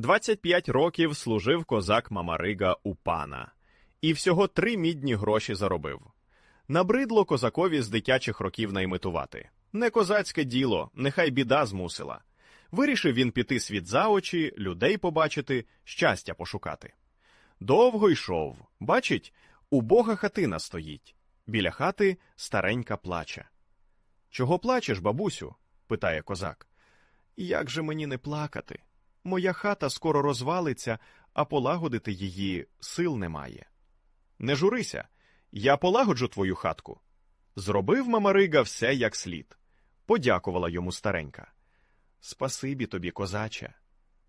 25 років служив козак Мамарига у пана, і всього три мідні гроші заробив. Набридло козакові з дитячих років наймитувати. Не козацьке діло, нехай біда змусила. Вирішив він піти світ за очі, людей побачити, щастя пошукати. Довго йшов. Бачить, убога хатина стоїть. Біля хати старенька плаче. Чого плачеш, бабусю? питає козак. Як же мені не плакати? Моя хата скоро розвалиться, а полагодити її сил немає. Не журися, я полагоджу твою хатку. Зробив Мамарига все як слід. Подякувала йому старенька. Спасибі тобі, козаче.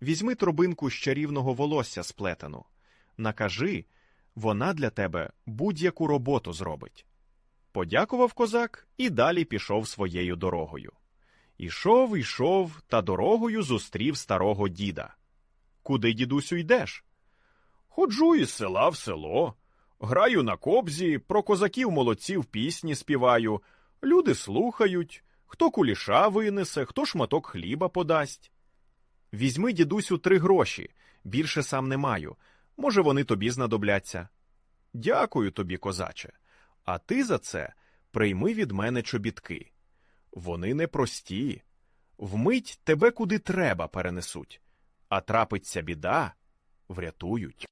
Візьми торбинку з чарівного волосся сплетену. Накажи, вона для тебе будь-яку роботу зробить. Подякував козак і далі пішов своєю дорогою. Ішов, ішов, та дорогою зустрів старого діда. Куди, дідусю, йдеш? Ходжу із села в село, граю на кобзі, про козаків молодців пісні співаю. Люди слухають, хто куліша винесе, хто шматок хліба подасть. Візьми, дідусю, три гроші, більше сам не маю. Може, вони тобі знадобляться. Дякую тобі, козаче. А ти за це прийми від мене чобітки. Вони непрості. Вмить тебе куди треба перенесуть, а трапиться біда, врятують.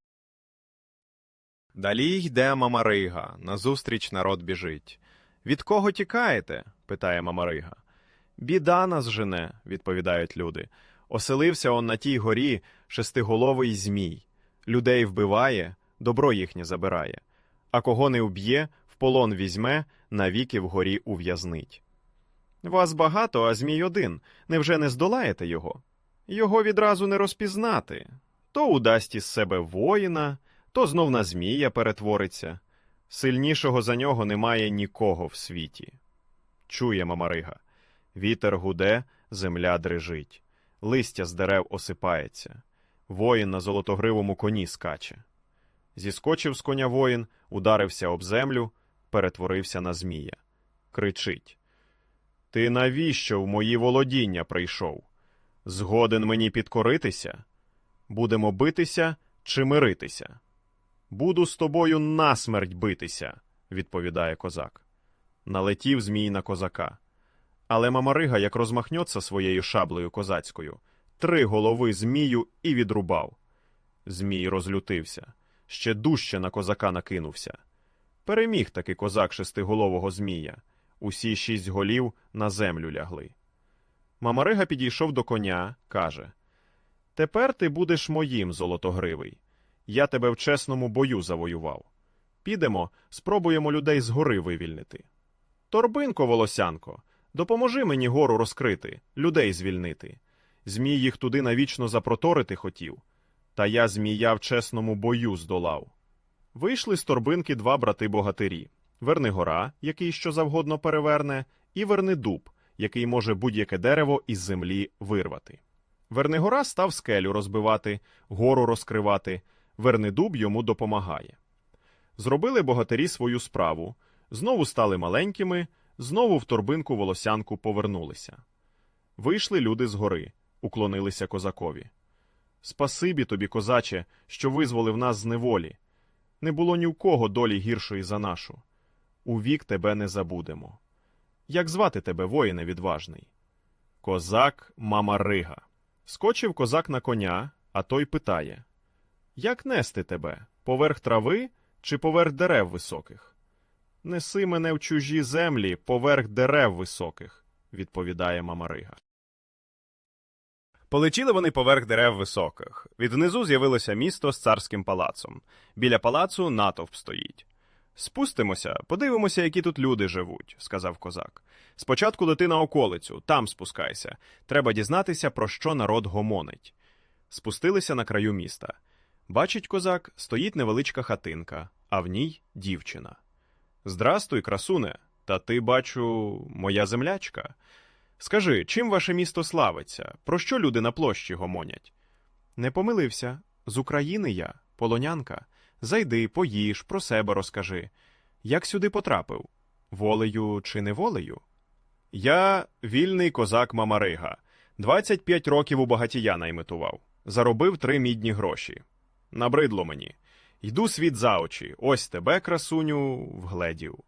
Далі йде Мамарига, назустріч народ біжить. Від кого тікаєте? питає Мамарига. Біда нас жене, відповідають люди. Оселився он на тій горі шестиголовий змій. Людей вбиває, добро їхнє забирає. А кого не уб'є, в полон візьме, навіки вгорі ув'язнить. Вас багато, а змій один. Невже не здолаєте його? Його відразу не розпізнати. То удасть із себе воїна, то знов на змія перетвориться. Сильнішого за нього немає нікого в світі. Чує Мамарига. Вітер гуде, земля дрижить, листя з дерев осипається. Воїн на золотогривому коні скаче. Зіскочив з коня воїн, ударився об землю, перетворився на змія. Кричить. Ти навіщо в мої володіння прийшов? Згоден мені підкоритися? Будемо битися чи миритися? Буду з тобою насмерть битися, відповідає козак. Налетів змій на козака. Але Мамарига, як розмахнеться своєю шаблею козацькою, три голови змію і відрубав. Змій розлютився, ще дужче на козака накинувся. Переміг таки козак шестиголового змія. Усі шість голів на землю лягли. Мамарига підійшов до коня, каже Тепер ти будеш моїм, золотогривий. Я тебе в чесному бою завоював. Підемо, спробуємо людей згори вивільнити. Торбинко, волосянко, допоможи мені гору розкрити, людей звільнити. Змій їх туди навічно запроторити хотів, та я змія в чесному бою здолав. Вийшли з торбинки два брати богатирі Вернигора, який що завгодно переверне, і Вернидуб, який може будь-яке дерево із землі вирвати. Вернигора став скелю розбивати, гору розкривати, Вернидуб йому допомагає. Зробили богатирі свою справу, знову стали маленькими, знову в торбинку волосянку повернулися. Вийшли люди з гори, уклонилися козакові. Спасибі тобі, козаче, що визволив нас з неволі. Не було ні в кого долі гіршої за нашу. У вік тебе не забудемо. Як звати тебе, воїне відважний? Козак Мамарига. Скочив козак на коня, а той питає Як нести тебе? Поверх трави чи поверх дерев високих? Неси мене в чужі землі поверх дерев високих, відповідає Мамарига. Полетіли вони поверх дерев високих. Віднизу з'явилося місто з царським палацом. Біля палацу натовп стоїть. Спустимося, подивимося, які тут люди живуть, сказав козак. Спочатку лети на околицю, там спускайся. Треба дізнатися, про що народ гомонить. Спустилися на краю міста. Бачить козак, стоїть невеличка хатинка, а в ній дівчина. Здрастуй, красуне, та ти, бачу, моя землячка. Скажи, чим ваше місто славиться? Про що люди на площі гомонять? Не помилився. З України я, полонянка. Зайди, поїж, про себе розкажи. Як сюди потрапив? Волею чи не волею? Я вільний козак Мамарига. 25 років у багатія наймитував. Заробив три мідні гроші. Набридло мені. Йду світ за очі. Ось тебе, красуню, вгледів.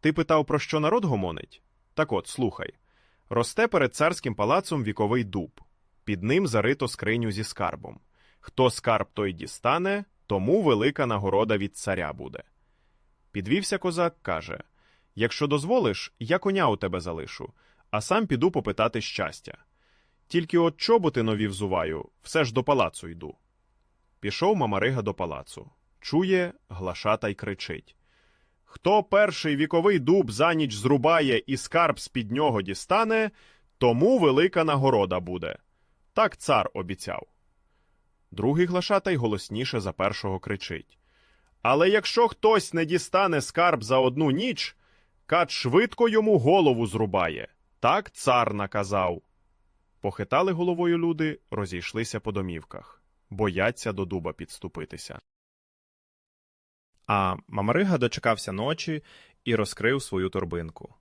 Ти питав, про що народ гомонить? Так от, слухай. Росте перед царським палацом віковий дуб. Під ним зарито скриню зі скарбом. Хто скарб той дістане, тому велика нагорода від царя буде. Підвівся козак, каже: Якщо дозволиш, я коня у тебе залишу, а сам піду попитати щастя. Тільки от чоботи нові взуваю, все ж до палацу йду. Пішов Мамарига до палацу. Чує, глашата й кричить. Хто перший віковий дуб за ніч зрубає і скарб з-під нього дістане, тому велика нагорода буде. Так цар обіцяв. Другий глашатай голосніше за першого кричить. Але якщо хтось не дістане скарб за одну ніч, кат швидко йому голову зрубає. Так цар наказав. Похитали головою люди, розійшлися по домівках. Бояться до дуба підступитися. А Мамарига дочекався ночі і розкрив свою торбинку.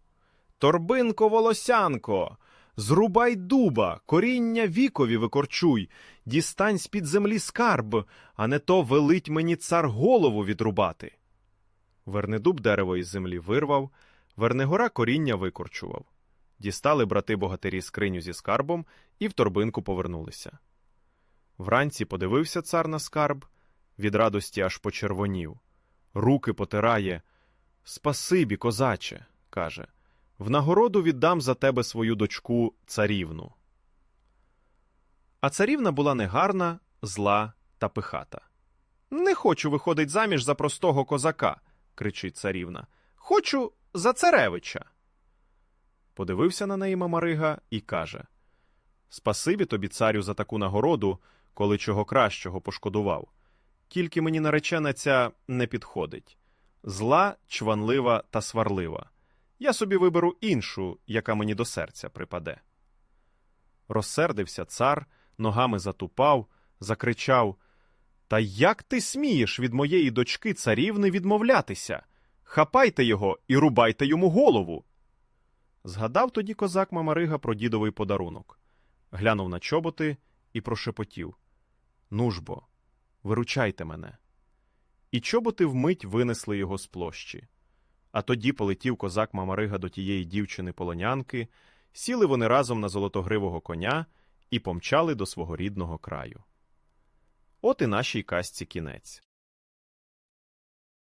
Торбинко, волосянко, зрубай дуба, коріння вікові викорчуй, дістань з-під землі скарб, а не то велить мені цар голову відрубати. Вернедуб дерево із землі вирвав, Вернегора коріння викорчував. Дістали брати богатирі скриню зі скарбом і в торбинку повернулися. Вранці подивився цар на скарб, від радості аж почервонів. Руки потирає. Спасибі, козаче, каже. В нагороду віддам за тебе свою дочку царівну. А царівна була негарна, зла та пихата. Не хочу виходить заміж за простого козака, кричить царівна. Хочу за царевича. Подивився на неї Мамарига і каже Спасибі тобі, царю, за таку нагороду, коли чого кращого пошкодував. Тільки мені наречена ця не підходить. Зла, чванлива та сварлива. Я собі виберу іншу, яка мені до серця припаде. Розсердився цар, ногами затупав, закричав Та як ти смієш від моєї дочки царівни відмовлятися? Хапайте його і рубайте йому голову. Згадав тоді козак Мамарига про дідовий подарунок, глянув на чоботи і прошепотів Ну ж бо, виручайте мене. І чоботи вмить винесли його з площі. А тоді полетів козак Мамарига до тієї дівчини полонянки, сіли вони разом на золотогривого коня і помчали до свого рідного краю. От і нашій казці кінець.